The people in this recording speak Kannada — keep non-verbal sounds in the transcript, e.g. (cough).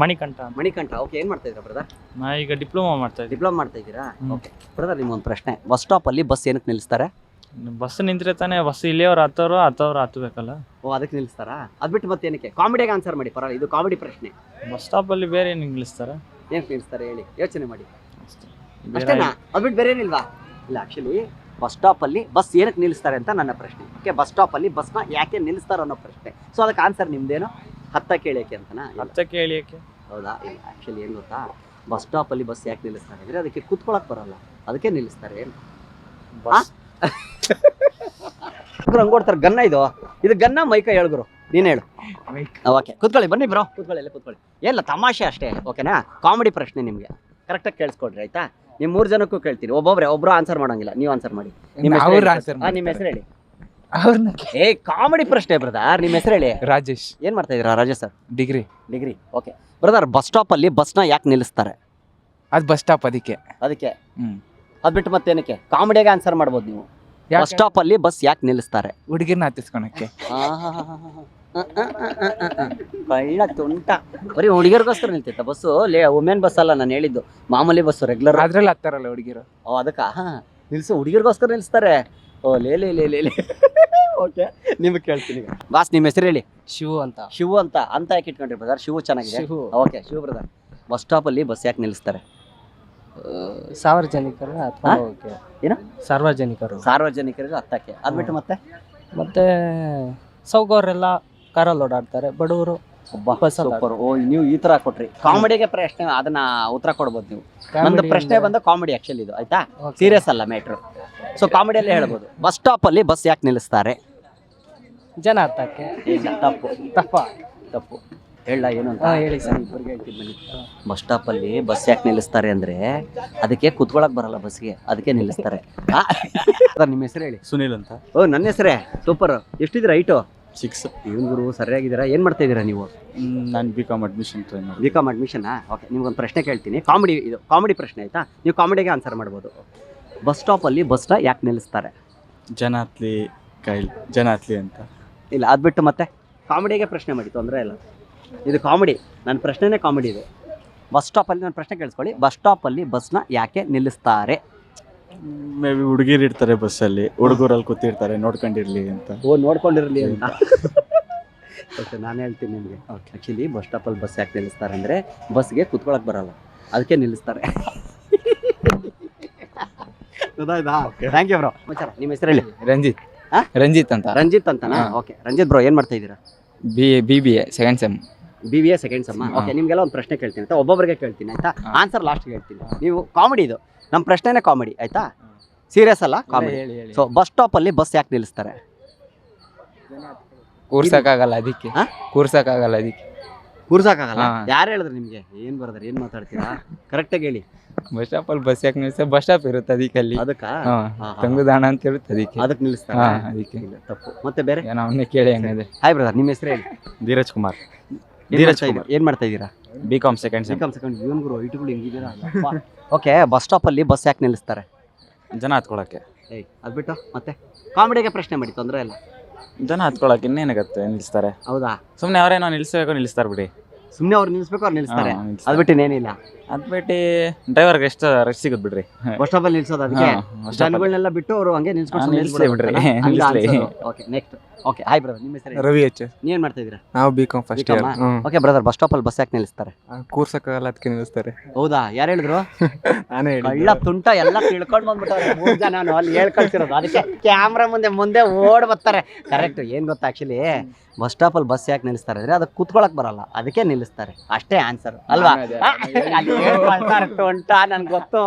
ಮಣಿಕಂಠ ಅಂತ. ಮಣಿಕಂಠ ಓಕೆ ಏನ್ ಮಾಡ್ತಾ ಇದ್ದೀರಾ ಬ್ರದರ್ ನಾ ಈಗ ಡಿಪ್ಲೊಮಾ ಮಾಡ್ತಾ ಇದ್ದೀನಿ. ಡಿಪ್ಲೊಮಾ ಮಾಡ್ತಾ ಇದ್ದೀರಾ? ಹ್ಮ್. ಓಕೆ ಬ್ರದರ್ ನಿಮ್ಗೊಂದು ಪ್ರಶ್ನೆ. ಬಸ್ ಸ್ಟಾಪ್ ಅಲ್ಲಿ ಬಸ್ ಏನಕ್ಕೆ ನಿಲ್ಲಿಸ್ತಾರೆ? ಬಸ್ ನಿಂತ್ರೆ ತಾನೇ ಬಸ್ ಇಲ್ಲಿಯವ್ರು ಹತ್ತವ್ರು ಹತ್ತವ್ರು ಹತ್ತಬೇಕಲ್ಲ? ಓ ಅದಕ್ಕೆ ನಿಲ್ಲಿಸ್ತಾರಾ? ಅದ್ ಬಿಟ್ಟು ಮತ್ತೆ ಏನಕ್ಕೆ ಕಾಮಿಡಿಯಾಗಿ ಆನ್ಸರ್ ಮಾಡಿ ಪರವಾಗಿಲ್ಲ ಇದು ಕಾಮಿಡಿ ಪ್ರಶ್ನೆ. ಬಸ್ ಸ್ಟಾಪಲ್ಲಿ ಬೇರೆ ಏನು ನಿಲ್ಲಿಸ್ತಾರ? ಏನಕ್ಕೆ ನಿಲ್ಲಿಸ್ತಾರೆ ಹೇಳಿ ಯೋಚನೆ ಮಾಡಿ. ಅಷ್ಟೇನಾ? ಅದ್ ಬಿಟ್ಟು ಬೇರೆ ಏನಿಲ್ವಾ? ಇಲ್ಲ ಆಕ್ಚುಲಿ ಬಸ್ ಸ್ಟಾಪ್ ಅಲ್ಲಿ ಬಸ್ ಏನಕ್ಕೆ ನಿಲ್ಲಿಸ್ತಾರೆ ಅಂತ ನನ್ನ ಪ್ರಶ್ನೆ. ಓಕೆ ಬಸ್ ಸ್ಟಾಪ್ ಅಲ್ಲಿ ಬಸ್ನ ಯಾಕೆ ನಿಲ್ಲಿಸ್ತಾರೆ ಅನ್ನೋ ಪ್ರಶ್ನೆ. ಸೊ ಅದಕ್ಕೆ ಆನ್ಸರ್ ನಿಮ್ದೇನು? ಹತ್ತ ಕೇಳಿಯಕ್ಕೆ ಅಂತನಾ. ಹತ್ತ ಕೇಳಿಯಕ್ಕೆ. ಹೌದಾ? ಇಲ್ಲ ಆಕ್ಚುಲಿ ಏನು ಗೊತ್ತಾ? ಬಸ್ ಸ್ಟಾಪ್ ಅಲ್ಲಿ ಬಸ್ ಯಾಕೆ ನಿಲ್ಲಿಸ್ತಾರೆ ಅಂದ್ರೆ ಅದಕ್ಕೆ ಕುತ್ಕೊಳಕ್ ಬರಲ್ಲ. ಅದಕ್ಕೆ ನಿಲ್ಲಿಸ್ತಾರೆ ಏನು? ಬಸ್. ಹಂಗ್ ಕೊಡ್ತಾರೆ ಗನ್ನ ಇದು. ಇದು ಗನ್ನ ಮೈಕ ಹೇಳ್ಗುರು ನೀನ್ ಹೇಳು. ಓಕೆ ಕೂತ್ಕೊಳ್ಳಿ ಬನ್ನಿ ಬ್ರೋ. ಕೂತ್ಕೊಳ್ಳಿ ಎಲ್ಲ ಕೂತ್ಕೊಳ್ಳಿ. ಏನಿಲ್ಲ ತಮಾಷೆ ಅಷ್ಟೇ ಓಕೆನಾ ಕಾಮಿಡಿ ಪ್ರಶ್ನೆ ನಿಮ್ಗೆ. ಕರೆಕ್ಟಾಗಿ ಕೇಳಿಸ್ಕೊಡ್ರಿ ಆಯ್ತಾ? ನಿಮ್ ಮೂರ್ ಜನಕ್ಕೂ ಕೇಳ್ತೀನಿ. ಒಬ್ಬೊಬ್ರೆ ಒಬ್ರು ಆನ್ಸರ್ ಮಾಡೋಂಗಿಲ್ಲ. ನೀವು ಆನ್ಸರ್ ಮಾಡಿ. ನಿಮ್ಮ ಹೆಸರು ಹೇಳಿ. ಹಾ, ನಿಮ್ಮ ಹೆಸರು ಹೇಳಿ. ಅವ್ರನ್ನ ಏ ಕಾಮಿಡಿ ಪ್ರಶ್ನೆ ಬ್ರದರ್ ನಿಮ್ಮ ಹೆಸರು ಹೇಳಿ. ರಾಜೇಶ್. ಏನ್ ಮಾಡ್ತಾ ಇದೀರಾ Rajesh sir? Degree. Degree okay. Brother bus stop ಅಲ್ಲಿ ಬಸ್ನ ಯಾಕೆ ನಿಲ್ಲಿಸ್ತಾರೆ? ಅದು ಬಸ್ ಸ್ಟಾಪ್ ಅದಕ್ಕೆ. ಅದಕ್ಕೆ? ಹ್ಮ್. ಅದ್ ಬಿಟ್ಟು ಮತ್ತೇನಕ್ಕೆ? ಕಾಮಿಡಿಯಾಗ ಆನ್ಸರ್ ಮಾಡ್ಬೋದು ನೀವು. ಬಸ್ ಸ್ಟಾಪ್ ಅಲ್ಲಿ ಬಸ್ ಯಾಕೆ ನಿಲ್ಲಿಸ್ತಾರೆ? ಹುಡುಗಿರ್ನ ಹತ್ತಿಸ್ಕೊಳಕ್ಕೆ. ಕಳ್ಳ ತುಂಟ. ಬರೀ ಹುಡುಗಿಯರಿಗೋಸ್ಕರ ನಿಲ್ತೈತ ಬಸ್ಸು? ಲೇ ವುಮೆನ್ ಬಸ್ ಅಲ್ಲ ನಾನು ಹೇಳಿದ್ದು. ಮಾಮೂಲಿ ಬಸ್ಸು ರೆಗ್ಯುಲರ್ ಅದ್ರಲ್ಲಿ ಹತ್ತಾರಲ್ಲ ಹುಡುಗಿರು. ಓ ಅದಕ್ಕ? ನಿಲ್ಸು ಹುಡುಗಿಯರಿಗೋಸ್ಕರ ನಿಲ್ಸ್ತಾರೆ. ಓ ಲೇ ಲೇ ಲೇ ಲೇ ಓಕೆ ನಿಮಗೆ ಕೇಳ್ತೀನಿ ಈಗ. ಬಾಸ್ ನಿಮ್ಮ ಹೆಸರು ಹೇಳಿ? ಶಿವು ಅಂತ. ಶಿವು ಅಂತ ಅಂತ ಯಾಕೆ ಇಟ್ಕೊಂಡ್ರಿ ಬ್ರದರ್ ಶಿವು ಚೆನ್ನಾಗಿದೆ? Shivu. Okay Shiva brother bus ಸ್ಟಾಪಲ್ಲಿ bus ಯಾಕೆ ನಿಲ್ಲಿಸ್ತಾರೆ? ಸಾರ್ವಜನಿಕರ ಹಾ? ಹೋಗಕ್ಕೆ. ಏನು? ಸಾರ್ವಜನಿಕರು. ಸಾರ್ವಜನಿಕರಿಗೆ ಹತ್ತಕ್ಕೆ. ಅದ್ಬಿಟ್ಟು ಮತ್ತೆ? ಮತ್ತೆ ಸೌಕರ್ಯರೆಲ್ಲ ಕಾರಲ್ಲಿ ಓಡಾಡ್ತಾರೆ ಬಡವರು ಒಬ್ಬ ಬಸ್ ಅಲ್ಲ. ಸೂಪರ್ ಓ ನೀವು ಈ ತರ ಕೊಟ್ರಿ. ಕಾಮಿಡಿಗೆ ಪ್ರಶ್ನೆ ಅದನ್ನ ಉತ್ತರ ಕೊಡ್ಬೋದು ನೀವು. ನಂದು ಪ್ರಶ್ನೆ ಬಂದ ಕಾಮಿಡಿ ಆಕ್ಚುಲಿ ಇದು ಆಯ್ತಾ? ಸೀರಿಯಸ್ ಅಲ್ಲ ಮ್ಯಾಟ್ರು ಸೊ ಕಾಮಿಡಿಯಲ್ಲೇ ಹೇಳ್ಬೋದು. ಬಸ್ ಸ್ಟಾಪ್ ಅಲ್ಲಿ ಬಸ್ ಯಾಕೆ ನಿಲ್ಲಿಸ್ತಾರೆ? ಜನ ಹತ್ತಕ್ಕೆ ಇಲ್ಲ ತಪ್ಪು. ತಪ್ಪ? ತಪ್ಪು. ಹೇಳ ಏನು ಅಂತ? ಹೇಳಿ ಸರ್. ಇಬ್ಬರಿಗೆ ಹೇಳ್ತೀನಿ ಬನ್ನಿ. ಬಸ್ ಸ್ಟಾಪ್ ಅಲ್ಲಿ ಬಸ್ ಯಾಕೆ ನಿಲ್ಲಿಸ್ತಾರೆ ಅಂದ್ರೆ ಅದಕ್ಕೆ ಕುತ್ಕೊಳಕ್ ಬರಲ್ಲ ಬಸ್ಗೆ ಅದಕ್ಕೆ ನಿಲ್ಲಿಸ್ತಾರೆ. ಆ? ಸರ್, ನಿಮ್ಮ ಹೆಸರು ಹೇಳಿ. ಸುನಿಲ್ ಅಂತ. ಓ ನನ್ನ ಹೆಸರೇ? ಸೂಪರ್ ಎಷ್ಟಿದ್ದೀರಾ ಐಟು ಸಿಕ್ಸ್ ಇವನ್ ಗುರು ಸರಿಯಾಗಿದ್ದೀರಾ? ಏನು ಮಾಡ್ತಾ ಇದ್ದೀರಾ ನೀವು? ನಾನು ಬಿ ಕಾಮ್ ಅಡ್ಮಿಷನ್ ಟ್ರೈ ಮಾಡಿ ಬಿ ಕಾಮ್ ಅಡ್ಮಿಷನಾ ಓಕೆ ನಿಮ್ಗೊಂದು ಪ್ರಶ್ನೆ ಕೇಳ್ತೀನಿ. ಕಾಮಿಡಿ ಇದು ಕಾಮಿಡಿ ಪ್ರಶ್ನೆ ಆಯ್ತಾ? ನೀವು ಕಾಮಿಡಿಗೆ ಆನ್ಸರ್ ಮಾಡ್ಬೋದು. ಬಸ್ ಸ್ಟಾಪಲ್ಲಿ ಬಸ್ನ ಯಾಕೆ ನಿಲ್ಲಿಸ್ತಾರೆ? ಜನ ಹತ್ಲಿ ಕೈಲ್ ಜನಾತ್ಲಿ ಅಂತ. ಇಲ್ಲ ಅದು ಬಿಟ್ಟು ಮತ್ತೆ? ಕಾಮಿಡಿಗೆ ಪ್ರಶ್ನೆ ಮಾಡಿ ತೊಂದರೆ ಇಲ್ಲ. ಇದು ಕಾಮಿಡಿ ನನ್ನ ಪ್ರಶ್ನೆನೇ ಕಾಮಿಡಿ ಇದು. ಬಸ್ ಸ್ಟಾಪಲ್ಲಿ ನನ್ನ ಪ್ರಶ್ನೆ ಕೇಳಿಸ್ಕೊಳ್ಳಿ. ಬಸ್ ಸ್ಟಾಪಲ್ಲಿ ಬಸ್ನ ಯಾಕೆ ನಿಲ್ಲಿಸ್ತಾರೆ? ಮೇ ಬಿ ಹುಡುಗಿರು ಇರ್ತಾರೆ ಬಸ್ಸಲ್ಲಿ ಹುಡುಗರಲ್ಲಿ ಕೂತಿರ್ತಾರೆ ನೋಡ್ಕೊಂಡಿರ್ಲಿ ಅಂತ. ಓ ನೋಡ್ಕೊಂಡಿರಲಿ ಅಂತ. ಓಕೆ (laughs) ನಾನು ಹೇಳ್ತೀನಿ ನಿಮಗೆ. ಆ್ಯಕ್ಚುಲಿ ಬಸ್ ಸ್ಟಾಪಲ್ಲಿ ಬಸ್ ಯಾಕೆ ನಿಲ್ಲಿಸ್ತಾರೆ ಅಂದರೆ ಬಸ್ಗೆ ಕೂತ್ಕೊಳಕ್ಕೆ ಬರೋಲ್ಲ. ಅದಕ್ಕೆ ನಿಲ್ಲಿಸ್ತಾರೆ. (laughs) ಗೊತ್ತಾಯ್ತಾ ಥ್ಯಾಂಕ್ ಯು ಬ್ರೋ ನಿಮ್ಮ ಹೆಸರು ಹೇಳಿ. ರಂಜಿತ್. ಹಾ? ರಂಜಿತ್ ಅಂತ. ರಂಜಿತ್ ಅಂತನಾ? ಓಕೆ ರಂಜಿತ್ ಬ್ರೋ ಏನು ಮಾಡ್ತಾ ಇದ್ದೀರಾ? B B B A second sem B B A second ಸಮ್ಮ okay ನಿಮಗೆಲ್ಲ ಒಂದು ಪ್ರಶ್ನೆ ಕೇಳ್ತೀನಿ ಆಯ್ತಾ? ಒಬ್ಬೊಬ್ಬರಿಗೆ ಕೇಳ್ತೀನಿ ಆಯ್ತಾ. ಆನ್ಸರ್ ಲಾಸ್ಟ್ಗೆ ಹೇಳ್ತೀನಿ. ನೀವು ಕಾಮಿಡಿ ಇದು. ನಮ್ಮ ಪ್ರಶ್ನೆನೇ ಕಾಮಿಡಿ ಆಯ್ತಾ? ಸೀರಿಯಸ್ ಅಲ್ಲ? ಕಾಮಿಡಿ ಹೇಳಿ ಹೇಳಿ. ಸೊ ಬಸ್ ಸ್ಟಾಪಲ್ಲಿ ಬಸ್ ಯಾಕೆ ನಿಲ್ಲಿಸ್ತಾರೆ? ಕೂರ್ಸಕ್ಕಾಗಲ್ಲ ಅದಕ್ಕೆ. ಹಾ? ಕೂರ್ಸಕ್ಕಾಗಲ್ಲ ಅದಕ್ಕೆ. ಕೂರ್ಸಕ್ಕಾಗಲ್ಲ. ಯಾರು ಹೇಳಿದ್ರು ನಿಮಗೆ? ಏನು ಬರ್ದಾರೆ ಏನು ಮಾತಾಡ್ತೀರಾ? ಕರೆಕ್ಟಾಗಿ ಹೇಳಿ. ಬಸ್ ಸ್ಟಾಪ್ ಅಲ್ಲಿ ಬಸ್ ಯಾಕೆ ನಿಲ್ಸ ಬಸ್ ಸ್ಟಾಪ್ ಇರುತ್ತೆ ಅದಕ್ಕೆ? ಅಲ್ಲಿ ಅದಕ್ಕಾ. ತಂಗುದಾಣ ಅಂತ ಇರುತ್ತೆ ಅದಕ್ಕೆ. ಅದಕ್ಕೆ ನಿಲ್ಲಿಸ್ತಾರೆ? ಅದಕ್ಕೆ. ಇಲ್ಲ ತಪ್ಪು. ಮತ್ತೆ ಬೇರೆ? ಏನೋ ಅವನ್ನೇ ಕೇಳಿ ಏನಿದೆ ಹಾಯ್ ಬ್ರದರ್ ನಿಮ್ಮ ಹೆಸರು ಹೇಳಿ. ಧೀರಜ್ ಕುಮಾರ್. ಏನ್ ಧೀರಜ್ ಕುಮಾರ್? ಏನ್ ಮಾಡ್ತಾ ಇದ್ದೀರಾ? B Com second B Com second ಇವನ್ ಗುರು ಇಟ್ಗಳು ಹೆಂಗಿದ್ದೀರಾ ಓಕೆ ಬಸ್ ಸ್ಟಾಪಲ್ಲಿ ಬಸ್ ಯಾಕೆ ನಿಲ್ಲಿಸ್ತಾರೆ? ಜನ ಹತ್ಕೊಳಕ್ಕೆ. ಏಯ್ ಅದ್ಬಿಟ್ಟು ಮತ್ತೆ? ಕಾಮಿಡಿಗೆ ಪ್ರಶ್ನೆ ಮಾಡಿ ತೊಂದರೆ ಇಲ್ಲ. ಜನ ಹತ್ಕೊಳಕ್ಕೆ ಇನ್ನೇನಾಗತ್ತೆ? ನಿಲ್ಲಿಸ್ತಾರೆ ಹೌದಾ? ಸುಮ್ಮನೆ ಅವರೇನೋ ನಿಲ್ಲಿಸಬೇಕು ನಿಲ್ಲಿಸ್ತಾರೆ ಬಿಡಿ. ಸುಮ್ಮನೆ ಅವ್ರು ನಿಲ್ಲಿಸ್ಬೇಕು ಅವ್ರು ನಿಲ್ಲಿಸ್ತಾರೆ ಹಾ, ಬಿಟ್ಟು ಅದ್ಬಿಟ್ಟು ಇನ್ನೇನಿಲ್ಲ ಅದ್ಬಿಟ್ಟು ಡ್ರೈವರ್ಗೆ ಎಷ್ಟು ರೆಸ್ಟ್ ಸಿಗುತ್ತೆ ಬಿಡ್ರಿ. ಬಸ್ ಸ್ಟಾಪ್ ಅಲ್ಲಿ ನಿಲ್ಸೋದು ಅದಕ್ಕೆ? ಹಾ, bus stop ಅಲ್ಲಿ. ಜನಗಳನ್ನೆಲ್ಲ ಬಿಟ್ಟು ಅವರು ಹಂಗೆ ನಿಲ್ಸ್ಕೊಂಡು ಹಾ, ಬಿಡ್ರಿ, ನಿಲ್ಸ್ಲಿ. ಅನ್ಸೋದು. Okay next okay hi brother ನಿಮ್ಮ ಹೆಸರು ರವಿ ಎಚ್ ನೀವೇನ್ ಮಾಡ್ತಾ ಇದ್ದೀರಾ? ನಾವು B com first year B.Com ಆ? ಓಕೆ ಬ್ರದರ್ ಬಸ್ ಸ್ಟಾಪ್ ಅಲ್ಲಿ ಬಸ್ ಯಾಕೆ ನಿಲ್ಲಿಸ್ತಾರೆ? ಕೂರ್ಸಕ್ಕಾಗಲ್ಲ ಅದಕ್ಕೆ ನಿಲ್ಲಿಸ್ತಾರೆ. ಹೌದಾ? ಯಾರು ಹೇಳಿದ್ರು? (laughs) ಹೇಳಿ ಕಳ್ಳ ತುಂಟ ಎಲ್ಲ ತಿಳ್ಕೊಂಡು ಬಂದ್ಬಿಟ್ಟವ್ರೆ ಮೂರು ಜನ ನಾನು ಅಲ್ಲಿ ಹೇಳ್ಕೊಳ್ತಿರೋದು. ಅದಕ್ಕೆ ಕ್ಯಾಮ್ರಾ ಮುಂದೆ ಮುಂದೆ ಓಡ್ ಬರ್ತಾರೆ. ಕರೆಕ್ಟ್ ಏನ್ ಗೊತ್ತಾ ಆಕ್ಚುಲಿ ಬಸ್ ಸ್ಟಾಪ್ ಅಲ್ಲಿ ಬಸ್ ಯಾಕೆ ನಿಲ್ಲಿಸ್ತಾರೆ ಅಂದ್ರೆ ಅದಕ್ಕೆ ಕುತ್ಕೊಳಕ್ ಬರಲ್ಲ. ಅದಕ್ಕೆ ನಿಲ್ಲಿಸ್ತಾರೆ. ಅಷ್ಟೇ ಆನ್ಸರ್ ಅಲ್ವಾ? ನಾನು ಅದೇ- (laughs) ಅಲ್ಲಿ ಹೇಳ್ಕೊಳ್ತಾರೆ ತುಂಟ ನನ್ಗೆ ಗೊತ್ತು.